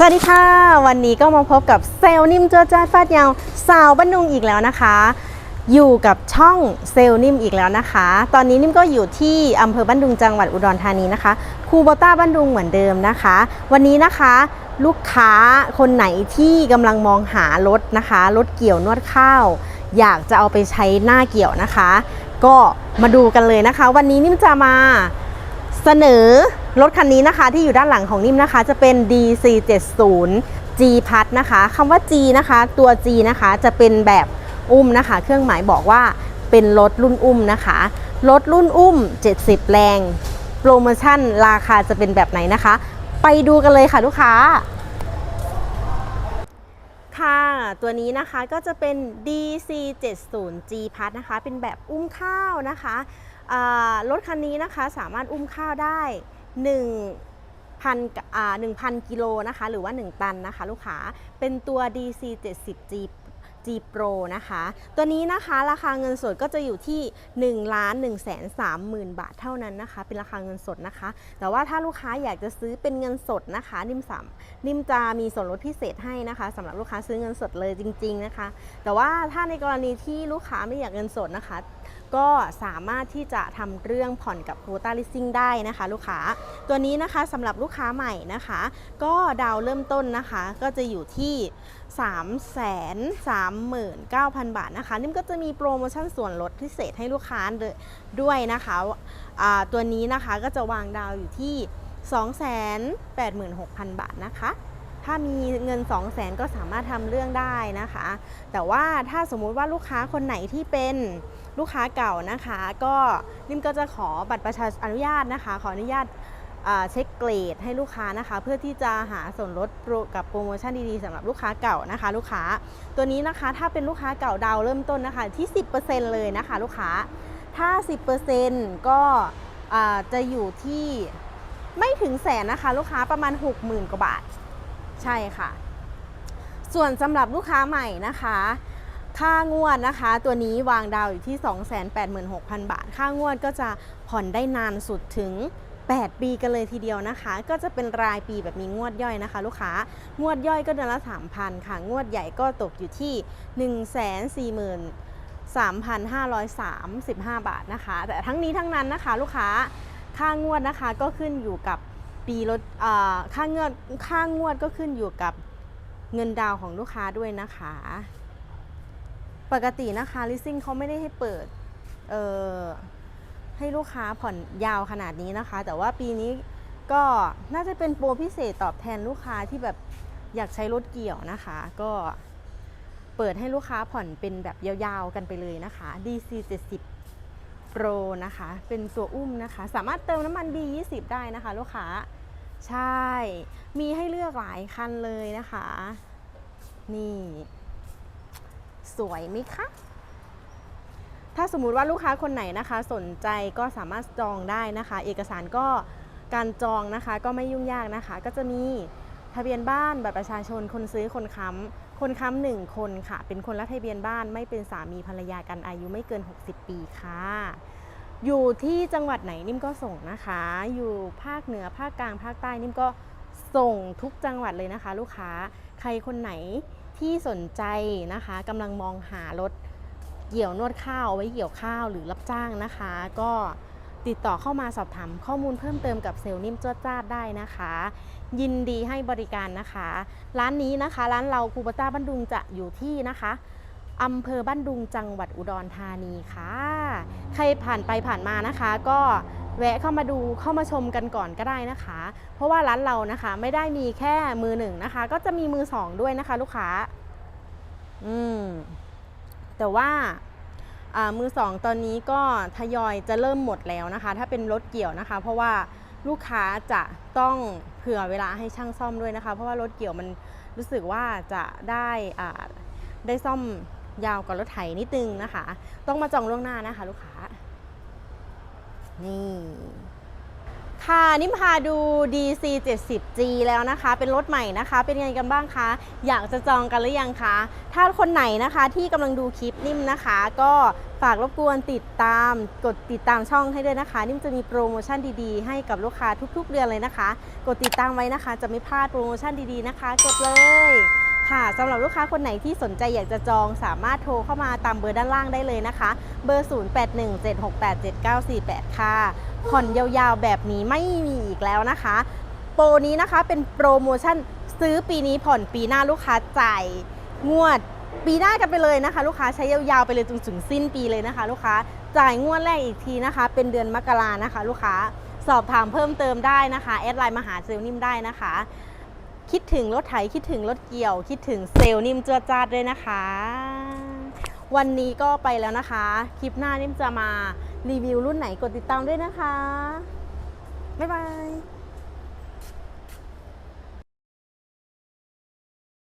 สวัสดีค่ะ วันนี้ก็มาพบกับเซลนิ่มเจ้าจ้าฟาดยาว สาวบ้านดุงอีกแล้วนะคะ อยู่กับช่องเซลนิ่มอีกแล้วนะคะ ตอนนี้นิ่มก็อยู่ที่อำเภอบ้านดุงจังหวัดอุดรธานีนะคะคูโบต้าบ้านดุงเหมือนเดิมนะคะ วันนี้นะคะลูกค้าคนไหนที่กำลังมองหารถนะคะรถเกี่ยวนวดข้าว อยากจะเอาไปใช้หน้าเกี่ยวนะคะ ก็มาดูกันเลยนะคะ วันนี้นิ่มจะมาเสนอ รถคันนี้นะคะที่อยู่ด้านหลังของนิ่มนะคะ จะเป็น DC70 G พัดนะคะคำว่า G นะคะ ตัว G นะคะจะเป็นแบบอุ้มนะคะ เครื่องหมายบอกว่าเป็นรถรุ่นอุ้มนะคะรถรุ่นอุ้ม 70 แรง โปรโมชั่นราคาจะเป็นแบบไหนนะคะ ไปดูกันเลยค่ะลูกค้า ค่ะ ตัวนี้นะคะก็จะเป็น DC70G พัดนะคะ เป็นแบบอุ้มข้าวนะคะรถคันนี้นะคะสามารถอุ้มข้าวได้ 1,000อ่า1,000 กิโลนะคะ หรือว่า 1 ตันนะคะ ลูกค้า เป็นตัว DC70G G Pro นะคะ ตัวนี้นะคะราคาเงินสดก็จะอยู่ที่1ล้าน1แสน30,000 บาทเท่านั้นนะคะ เป็นราคาเงินสดนะคะ แต่ว่าถ้าลูกค้าอยากจะซื้อเป็นเงินสดนะคะ นิ่มสามนิ่มจะมีส่วนลดพิเศษให้นะคะสำหรับลูกค้าซื้อเงินสดเลยจริง ๆนะคะ แต่ว่าถ้าในกรณีที่ลูกค้าไม่อยากเงินสดนะคะ ก็สามารถที่จะทำเรื่องผ่อนกับโ u ต้าลิสซิ่งได้นะคะ ลูกค้า ตัวนี้นะคะสำหรับลูกค้าใหม่นะคะ ก็ดาวเริ่มต้นนะคะ ก็จะอยู่ที่ 3 3 9 0 0 0 บาทนะคะ นิ่มก็จะมีโปรโมชั่นส่วนลดพิเศษให้ลูกค้าด้วยนะคะอ่าตัวนี้นะคะก็จะวางดาวอยู่ที่ 286,000 บาทนะคะถ้ามีเงิน 2 0 0 0 0 0ก็สามารถทำเรื่องได้นะคะ แต่ว่าถ้าสมมุติว่าลูกค้าคนไหนที่เป็น ลูกค้าเก่านะคะ ก็นิ่มก็จะขอบัตรประชาอนุญาตนะคะ ขออนุญาตเช็คเกรดให้ลูกค้านะคะ เพื่อที่จะหาส่วนลดกับโปรโมชั่นดีๆสำหรับลูกค้าเก่านะคะ ลูกค้าตัวนี้นะคะถ้าเป็นลูกค้าเก่าดาวเริ่มต้นนะคะที่ 10%เลยนะคะ ลูกค้าถ้า 10%ก็จะอยู่ที่ไม่ถึงแสนนะคะ ลูกค้าประมาณ 60,000 กว่าบาท ใช่ค่ะ ส่วนสำหรับลูกค้าใหม่นะคะ ค่างวดนะคะ ตัวนี้วางดาวอยู่ที่ 286,000 บาท ค่างวดก็จะผ่อนได้นานสุดถึง 8 ปีกันเลยทีเดียวนะคะ ก็จะเป็นรายปีแบบมีงวดย่อยนะคะ ลูกค้างวดย่อยก็เดือนละ 3,000 ค่ะ งวดใหญ่ก็ตกอยู่ที่ 143,535 บาทนะคะ แต่ทั้งนี้ทั้งนั้นนะคะ ลูกค้าค่างวดนะคะก็ขึ้นอยู่กับปีรถอ่าค่างวดค่างวดก็ขึ้นอยู่กับเงินดาวของลูกค้าด้วยนะคะ ปกตินะคะลิสซิ่งเขาไม่ได้ให้เปิดเอ่อให้ลูกค้าผ่อนยาวขนาดนี้นะคะ แต่ว่าปีนี้ก็น่าจะเป็นโปรพิเศษตอบแทนลูกค้าที่แบบอยากใช้รถเกี่ยวนะคะ ก็เปิดให้ลูกค้าผ่อนเป็นแบบยาวๆกันไปเลยนะคะ DC 70 Pro นะคะ เป็นตัวอุ้มนะคะ สามารถเติมน้ำมัน B20 ได้นะคะ ลูกค้า ใช่ มีให้เลือกหลายคันเลยนะคะ นี่ สวยไหมคะ ถ้าสมมุติว่าลูกค้าคนไหนนะคะ สนใจก็สามารถจองได้นะคะ เอกสารก็การจองนะคะก็ไม่ยุ่งยากนะคะ ก็จะมีทะเบียนบ้านบัตรประชาชนคนซื้อคนค้ำคนค้ำหนึ่งคนค่ะ เป็นคนละทะเบียนบ้านไม่เป็นสามีภรรยากันอายุไม่เกิน 60 ปีค่ะ อยู่ที่จังหวัดไหนนิ่มก็ส่งนะคะ อยู่ภาคเหนือภาคกลางภาคใต้นิ่มก็ส่งทุกจังหวัดเลยนะคะ ลูกค้าใครคนไหน ที่สนใจนะคะกำลังมองหารถเกี่ยวนวดข้าวเอาไว้เกี่ยวข้าวหรือรับจ้างนะคะ ก็ติดต่อเข้ามาสอบถามข้อมูลเพิ่มเติมกับเซลล์นิ่มจวดจ้าได้นะคะ ยินดีให้บริการนะคะ ร้านนี้นะคะ ร้านเราคูปต้าบ้านดุงจะอยู่ที่นะคะอำเภอบ้านดุงจังหวัดอุดรธานีค่ะ ใครผ่านไปผ่านมานะคะ ก็ แวะเข้ามาดูเข้ามาชมกันก่อนก็ได้นะคะ เพราะว่าร้านเรานะคะไม่ได้มีแค่มือหนึ่งนะคะ ก็จะมีมือสองด้วยนะคะ ลูกค้า อืมแต่ว่าอ่ามือสองตอนนี้ก็ทยอยจะเริ่มหมดแล้วนะคะ ถ้าเป็นรถเกี่ยวนะคะ เพราะว่าลูกค้าจะต้องเผื่อเวลาให้ช่างซ่อมด้วยนะคะ เพราะว่ารถเกี่ยวมันรู้สึกว่าจะได้อ่าได้ซ่อมยาวกว่ารถไถนิดนึงนะคะ ต้องมาจองล่วงหน้านะคะ ลูกค้า นี่ ค่ะนิ่มพาดู DC 70G แล้วนะคะ เป็นรถใหม่นะคะ เป็นยังไงกันบ้างคะ อยากจะจองกันหรือยังคะ ถ้าคนไหนนะคะที่กำลังดูคลิปนิ่มนะคะ ก็ฝากรบกวนติดตามกดติดตามช่องให้ด้วยนะคะ นิ่มจะมีโปรโมชั่นดีๆ ให้กับลูกค้าทุกๆ เดือนเลยนะคะ กดติดตามไว้นะคะ จะไม่พลาดโปรโมชั่นดีๆนะคะ กดเลย ค่ะสำหรับลูกค้าคนไหนที่สนใจอยากจะจองสามารถโทรเข้ามาตามเบอร์ด้านล่างได้เลยนะคะ เบอร์ 0817687948 ค่ะผ่อนยาวๆแบบนี้ไม่มีอีกแล้วนะคะ โปรนี้นะคะเป็นโปรโมชั่นซื้อปีนี้ผ่อนปีหน้าลูกค้าจ่ายงวดปีหน้ากันไปเลยนะคะ ลูกค้าใช้ยาวๆไปเลยจนถึงสิ้นปีเลยนะคะ ลูกค้าจ่ายงวดแรกอีกทีนะคะ เป็นเดือนมกรานะคะ ลูกค้าสอบถามเพิ่มเติมได้นะคะแอดไลน์มาหาเซลลนิ่มได้นะคะ คิดถึงรถไถคิดถึงรถเกี่ยว คิดถึงเซลล์นิ่มจวดจาดด้วยนะคะ วันนี้ก็ไปแล้วนะคะ คลิปหน้านิ่มจะมารีวิวรุ่นไหนกดติดตามด้วยนะคะ บ๊ายบาย